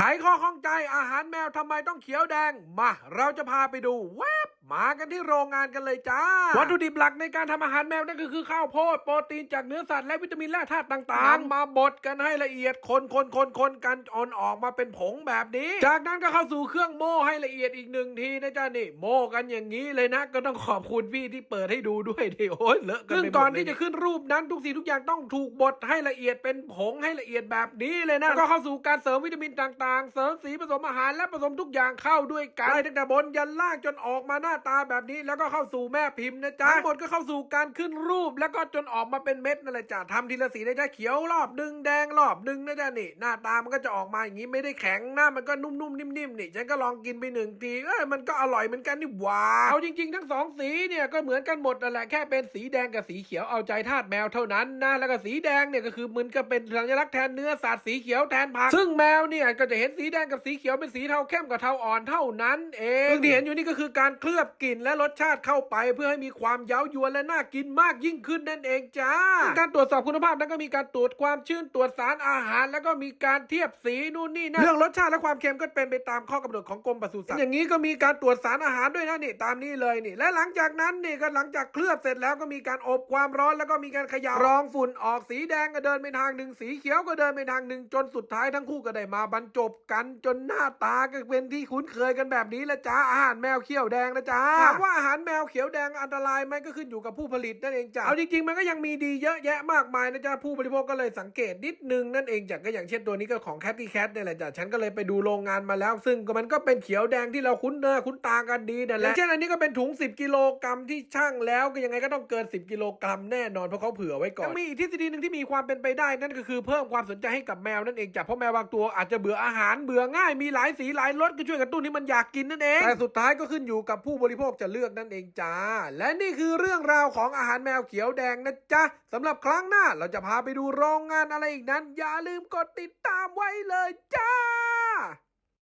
ไขข้อข้องใจอาหารแมวทำไมต้องเขียวแดง มา เราจะพาไปดูว้า มากันที่โรงงานกันเลยจ้า วัตถุดิบหลักในการทำอาหารแมวนั่นก็คือข้าวโพด โปรตีนจากเนื้อสัตว์และวิตามินและธาตุต่างๆ มาบดกันให้ละเอียดคนคนคนคนกันจนออกมาเป็นผงแบบนี้ จากนั้นก็เข้าสู่เครื่องโม่ให้ละเอียดอีกหนึ่งทีนะจ๊ะนี่ โม่กันอย่างนี้เลยนะ ก็ต้องขอบคุณพี่ที่เปิดให้ดูด้วยดิโอ้ยเลอะกันไปหมดเลยซึ่งก่อนที่จะขึ้นรูปนั้นทุกสิ่งทุกอย่างต้องถูกบดให้ละเอียดเป็นผงให้ละเอียดแบบนี้เลยนะแล้วก็เข้าสู่การเสริมวิตามินต่าง ๆ เสริมสีผสมอาหารและผสมทุกอย่างเข้าด้วยกันได้ตั้งแต่บนยันล่างจนออกมาหน้าตาแบบนี้แล้วก็เข้าสู่แม่พิมพ์นะจ๊ะทั้งหมดก็เข้าสู่การขึ้นรูป แล้วก็จนออกมาเป็นเม็ดนั่นแหละจ้ะทำทีละสีนะจ๊ะเขียวรอบหนึ่งแดงรอบหนึ่งนะจ๊ะนี่หน้าตามันก็จะออกมาอย่างนี้ไม่ได้แข็งหน้ามันก็นุ่มๆนิ่มๆนี่ฉันก็ลองกินไปหนึ่งทีเอ้ยมันก็อร่อยเหมือนกันนี่หว่าเอาจริงๆ ทั้งสองสีเนี่ยก็เหมือนกันหมดนั่นแหละแค่เป็นสีแดงกับสีเขียวเอาใจทาสแมวเท่านั้นนะแล้วก็สีแดงเนี่ยก็คือเหมือนกับเป็นสัญลักษณ์แทนเนื้อสัตว์สีเขียวแทนผักซึ่งแมวเนี่ยก็จะเห็นสีแดงกับสีเขียวเป็นสีเทาเข้มกับเทาอ่อนเท่านั้นเองซึ่งที่เห็นอยู่นี่ก็คือการเคลือบกลิ่นและรสชาติเข้าไป เพื่อให้มีความเย้ายวนและน่ากินมากยิ่งขึ้นนั่นเองจ้า การตรวจสอบคุณภาพนั้นก็มีการตรวจความชื้นตรวจสารอาหาร แล้วก็มีการเทียบสีนู่นนี่นั่นเรื่องรสชาติและความเค็มก็เป็นไปตามข้อกำหนดของกรมปศุสัตว์อย่างนี้ก็มีการตรวจสารอาหารด้วยนะนี่ตามนี้เลยนี่ และหลังจากนั้นนี่ก็หลังจากเคลือบเสร็จแล้วก็มีการอบความร้อนแล้วก็มีการเขย่ารองฝุ่นออกสีแดงก็เดินไปทางหนึ่งสีเขียวก็เดินไปทางหนึ่งจนสุดท้ายทั้งคู่ก็ได้มาบรรจบกันจนหน้าตาก็เป็นที่คุ้นเคยกันแบบนี้ละจ้าอาหารแมวเขียวแดงนะจ้าถามว่าอาหารแมวเขียวแดงอันตรายไหมก็ขึ้นอยู่กับผู้ผลิตนั่นเองจ้าเอาจริงๆมันก็ยังมีดีเยอะแยะมากมายนะจ้าผู้บริโภคก็เลยสังเกตนิดนึงนั่นเองจ้ะก็อย่างเช่นตัวนี้ก็ของแคทตี้แคทเนี่ยแหละจ้ะฉันก็เลยไปดูโรงงานมาแล้ว ซึ่งก็มันก็เป็นเขียวแดงที่เราคุ้นเนื้อคุ้นตากันดีนั่นแหละอย่างเช่นอันนี้ก็เป็นถุง 10 กิโลกรัมที่ช่างแล้วก็ยังไงก็ต้องเกิน 10 กิโลกรัมแน่นอนเพราะเขาเผื่อไว้ก่อนยังมีอีกทฤษฎีหนึ่งที่มีความเป็นไปได้นั่นก็คือเพิ่มความสนใจให้กับแมวนั่นเองจ้ะเพราะแมวบางตัวอาจจะเบื่ออาหารเบื่อง่ายมีหลายสีหลายรสก็ช่วยกระตุ้นให้มันอยากกินนั่นเองแต่สุดท้ายก็ขึ้นอยู่กับผู้บริโภคจะเลือกนั่นเองจ้า และนี่คือเรื่องราวของอาหารแมวเขียวแดงนะจ๊ะสำหรับครั้งหน้าเราจะพาไปดูโรงงานอะไรอีกนั้น อย่าลืมกดติดตามไว้เลยจ้า